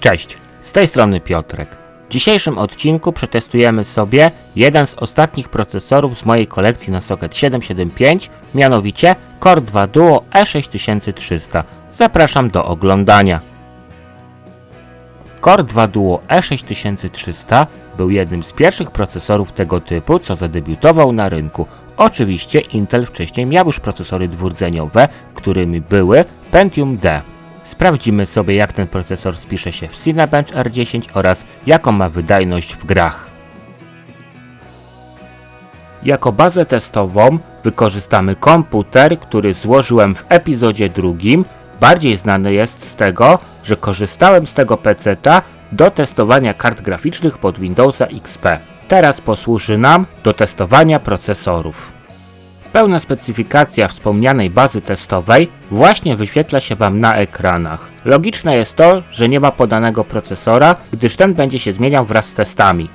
Cześć, z tej strony Piotrek. W dzisiejszym odcinku przetestujemy sobie jeden z ostatnich procesorów z mojej kolekcji na socket 775, mianowicie Core 2 Duo E E6300. Zapraszam do oglądania. Core 2 Duo E E6300 był jednym z pierwszych procesorów tego typu, co zadebiutował na rynku. Oczywiście Intel wcześniej miał już procesory dwurdzeniowe, którymi były Pentium D. Sprawdzimy sobie jak ten procesor spisze się w Cinebench R10 oraz jaką ma wydajność w grach. Jako bazę testową wykorzystamy komputer, który złożyłem w epizodzie drugim. Bardziej znany jest z tego, że korzystałem z tego peceta do testowania kart graficznych pod Windowsa XP. Teraz posłuży nam do testowania procesorów. Pełna specyfikacja wspomnianej bazy testowej właśnie wyświetla się Wam na ekranach. Logiczne jest to, że nie ma podanego procesora, gdyż ten będzie się zmieniał wraz z testami.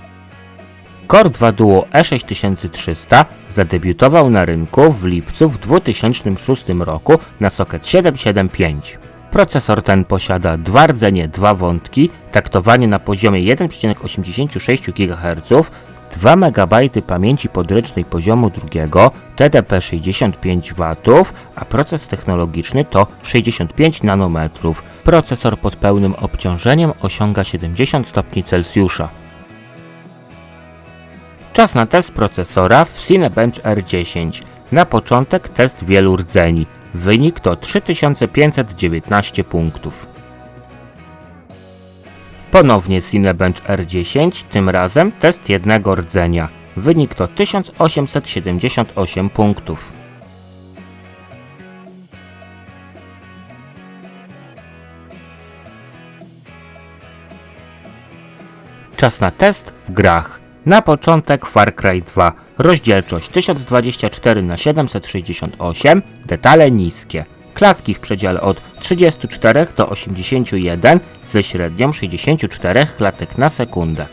Core 2 Duo E E6300 zadebiutował na rynku w lipcu w 2006 roku na socket 775. Procesor ten posiada dwa rdzenie, dwa wątki, taktowanie na poziomie 1,86 GHz, 2 MB pamięci podręcznej poziomu drugiego, TDP 65 W, a proces technologiczny to 65 nanometrów. Procesor pod pełnym obciążeniem osiąga 70 stopni Celsjusza. Czas na test procesora w Cinebench R10. Na początek test wielu rdzeni. Wynik to 3519 punktów. Ponownie Cinebench R10, tym razem test jednego rdzenia. Wynik to 1878 punktów. Czas na test w grach. Na początek Far Cry 2. Rozdzielczość 1024 x 768, detale niskie. Klatki w przedziale od 34 do 81 ze średnią 64 klatek na sekundę.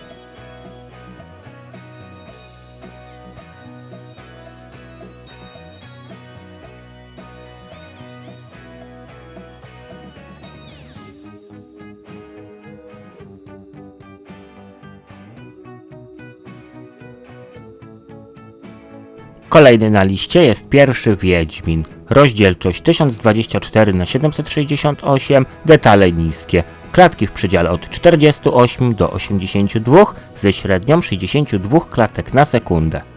Kolejny na liście jest pierwszy Wiedźmin. Rozdzielczość 1024 x 768, detale niskie. Klatki w przedziale od 48 do 82 ze średnią 62 klatek na sekundę.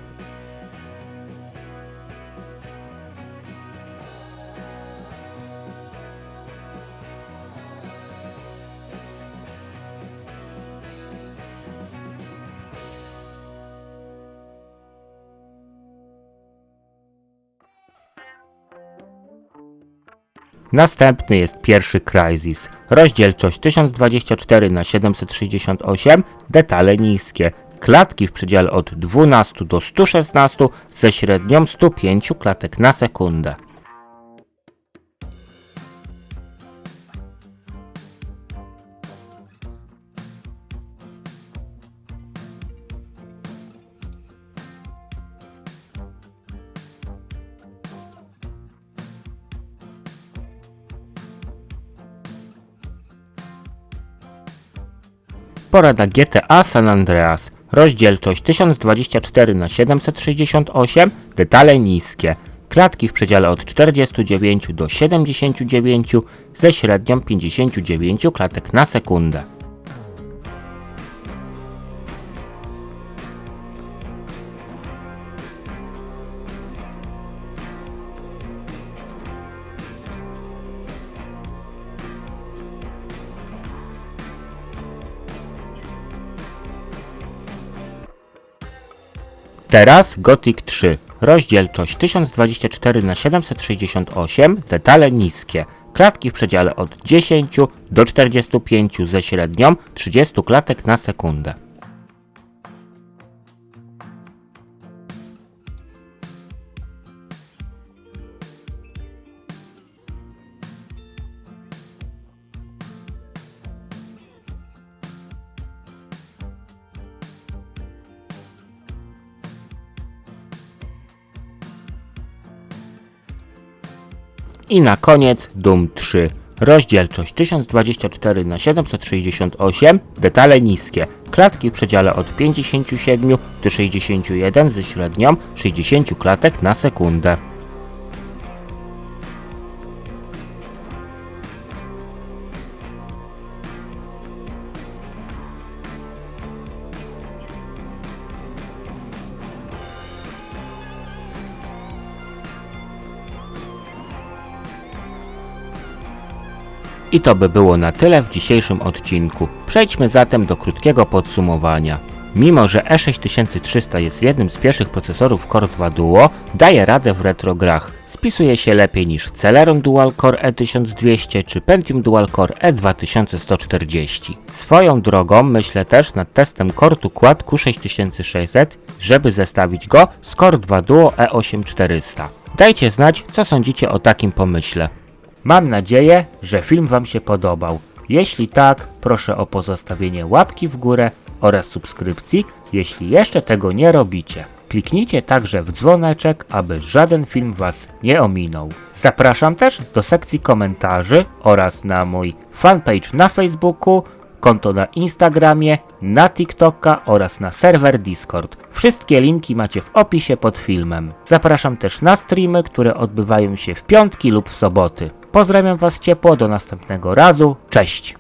Następny jest pierwszy Crysis. Rozdzielczość 1024 x 768, detale niskie. Klatki w przedziale od 12 do 116 ze średnią 105 klatek na sekundę. Porada GTA San Andreas. Rozdzielczość 1024 x 768, detale niskie. Klatki w przedziale od 49 do 79 ze średnią 59 klatek na sekundę. Teraz Gothic 3. Rozdzielczość 1024 x 768, detale niskie. Klatki w przedziale od 10 do 45 ze średnią 30 klatek na sekundę. I na koniec Doom 3. Rozdzielczość 1024 na 768, detale niskie, klatki w przedziale od 57 do 61 ze średnią 60 klatek na sekundę. I to by było na tyle w dzisiejszym odcinku. Przejdźmy zatem do krótkiego podsumowania. Mimo, że E E6300 jest jednym z pierwszych procesorów Core 2 Duo, daje radę w retrograch. Spisuje się lepiej niż Celeron Dual Core E1200 czy Pentium Dual Core E E2140. Swoją drogą myślę też nad testem Core 2 Quad Q6600, żeby zestawić go z Core 2 Duo E8400. Dajcie znać, co sądzicie o takim pomyśle. Mam nadzieję, że film Wam się podobał. Jeśli tak, proszę o pozostawienie łapki w górę oraz subskrypcji, jeśli jeszcze tego nie robicie. Kliknijcie także w dzwoneczek, aby żaden film Was nie ominął. Zapraszam też do sekcji komentarzy oraz na mój fanpage na Facebooku, konto na Instagramie, na TikToka oraz na serwer Discord. Wszystkie linki macie w opisie pod filmem. Zapraszam też na streamy, które odbywają się w piątki lub w soboty. Pozdrawiam Was ciepło, do następnego razu, cześć!